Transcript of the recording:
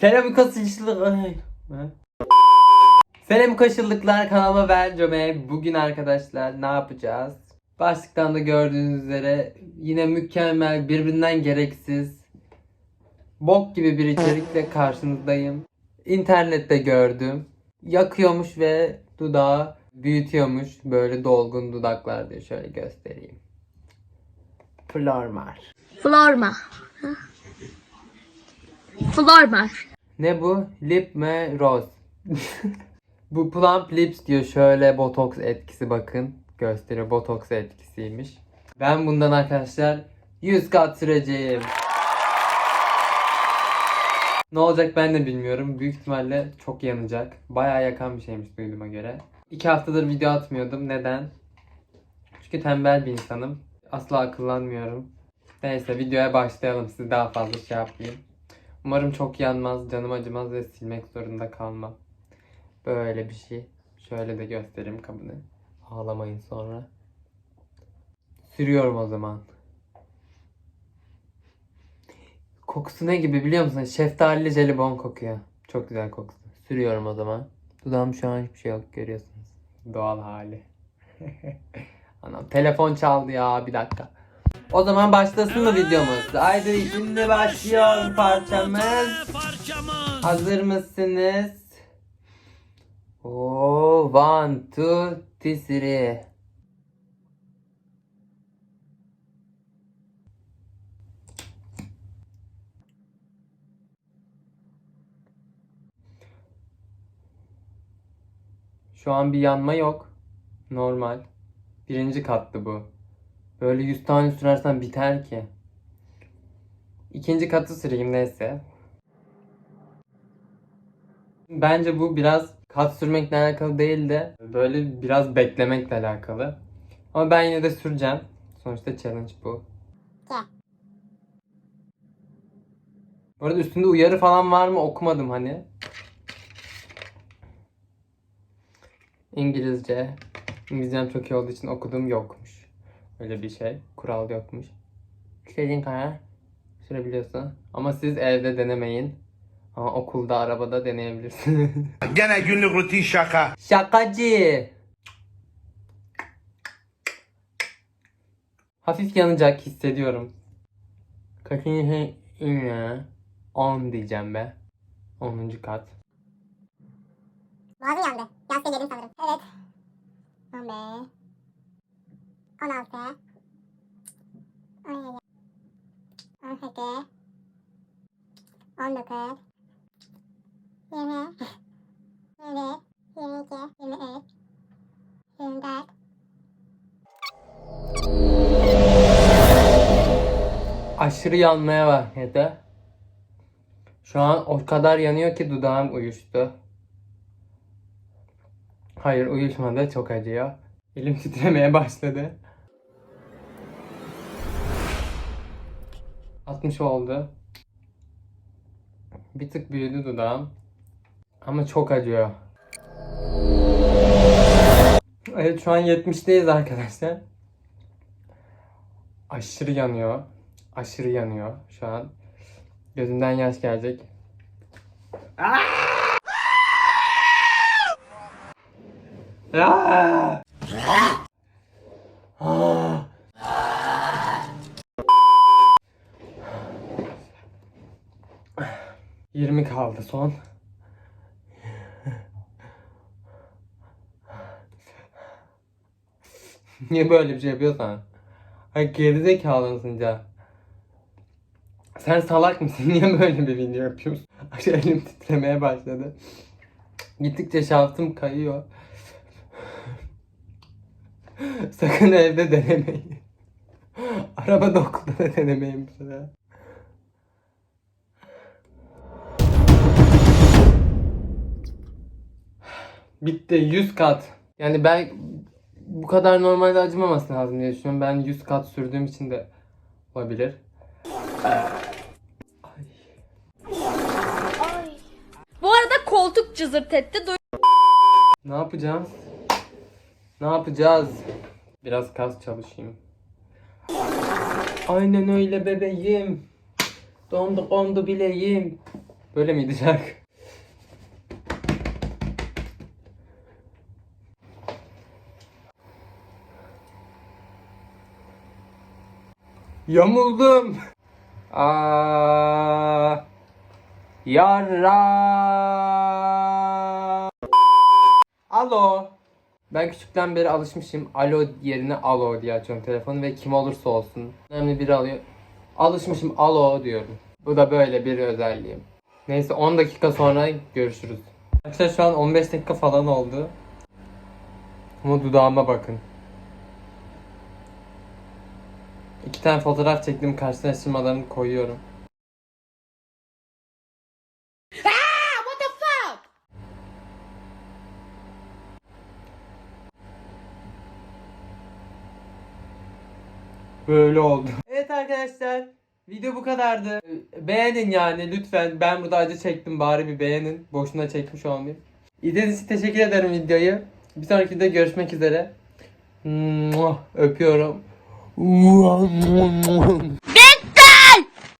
Selam. Ben- Selam kaşıllıklar kanalıma ben Cöme. Bugün arkadaşlar ne yapacağız? Başlıktan da gördüğünüz üzere yine mükemmel birbirinden gereksiz bok gibi bir içerikle karşınızdayım. İnternette gördüm. Yakıyormuş ve dudağı büyütüyormuş. Böyle dolgun dudaklar diye şöyle göstereyim. Florma. Florma. Ne bu? Lip mi? Rose. bu Plump Lips diyor. Şöyle botoks etkisi bakın. Gösteriyor. Botoks etkisiymiş. Ben bundan arkadaşlar 100 kat süreceğim. Ne olacak ben de bilmiyorum. Büyük ihtimalle çok yanacak. Bayağı yakan bir şeymiş duyduğuma göre. 2 haftadır video atmıyordum. Neden? Çünkü tembel bir insanım. Asla akıllanmıyorum. Neyse videoya başlayalım. Sizi daha fazla şey yapmayayım. Umarım çok yanmaz, canım acımaz ve silmek zorunda kalmam. Böyle bir şey. Şöyle de göstereyim kabını. Ağlamayın sonra. Sürüyorum o zaman. Kokusu ne gibi biliyor musun? Şeftalili jelibon kokuyor. Çok güzel kokusu. Sürüyorum o zaman. Dudağım şu an hiçbir şey yok görüyorsunuz. Doğal hali. Anam telefon çaldı ya bir dakika. O zaman başlasın mı videomuz? Haydi şimdi başlıyor parçamız. Hazır mısınız? Oo, one, two, three. Şu an bir yanma yok. Normal. Birinci kattı bu. Böyle 100 tane sürersen biter ki. İkinci katı süreyim neyse. Bence bu biraz kat sürmekle alakalı değil de böyle biraz beklemekle alakalı. Ama ben yine de süreceğim. Sonuçta challenge bu. Bu arada üstünde uyarı falan var mı okumadım hani. İngilizce. İngilizcem çok iyi olduğu için okuduğum yokmuş. Öyle bir şey. Kural yokmuş. İstediğin kadar sürebiliyorsun. Ama siz evde denemeyin. Ama okulda, arabada deneyebilirsiniz. Gene günlük rutin şaka. Şakacı. Hafif yanacak hissediyorum. Kaçıncı yine 10 diyeceğim be. 10. kat. Boğazım yandı. Yaz yedim sanırım. Evet. 15. 16. 17. 18. 19. 20. 21. 22. 23. 24. Aşırı yanmaya başladı. Şu an o kadar yanıyor ki dudağım uyuştu. Hayır uyuşmadı çok acıyor. Elim titremeye başladı. 60 oldu. Bir tık büyüdü dudağım. Ama çok acıyor. Evet şu an 70'teyiz arkadaşlar. Aşırı yanıyor. Aşırı yanıyor şu an. Gözümden yaş gelecek. Aa! Aa! Yirmi kaldı son. Niye böyle bir şey yapıyorsan? Ay gerizekalı mısın ya? Sen salak mısın? Niye böyle bir video yapıyorsun? Ay elim titremeye başladı. Gittikçe şaftım kayıyor. Sakın evde denemeyin. Arabada okulda da denemeyin bu sefer. Bitti 100 kat. Yani ben bu kadar normalde acımaması lazım diye düşünüyorum. Ben 100 kat sürdüğüm için de olabilir. Bu arada koltuk cızırt etti. Duy- Ne yapacağız? Ne yapacağız? Biraz kas çalışayım. Aynen öyle bebeğim. Dondu kondu bileğim. Böyle miydi şarkı? Yamuldum. Aa, yara. Alo. Ben küçükten beri alışmışım. Alo yerine alo diye açıyorum telefonu ve kim olursa olsun. Önemli biri alıyor. Alışmışım alo diyorum. Bu da böyle bir özelliğim. Neyse 10 dakika sonra görüşürüz. Arkadaşlar şu an 15 dakika falan oldu. Ama dudağıma bakın. İki tane fotoğraf çektim karşılaştırmalarını koyuyorum. What the fuck? Böyle oldu. Evet arkadaşlar. Video bu kadardı. Ee, Beğenin yani lütfen. Ben burada acı çektim bari bir beğenin. Boşuna çekmiş olmayayım. İzlediğiniz için teşekkür ederim videoyu. Bir sonraki videoda görüşmek üzere. Öpüyorum. 우와, 우와,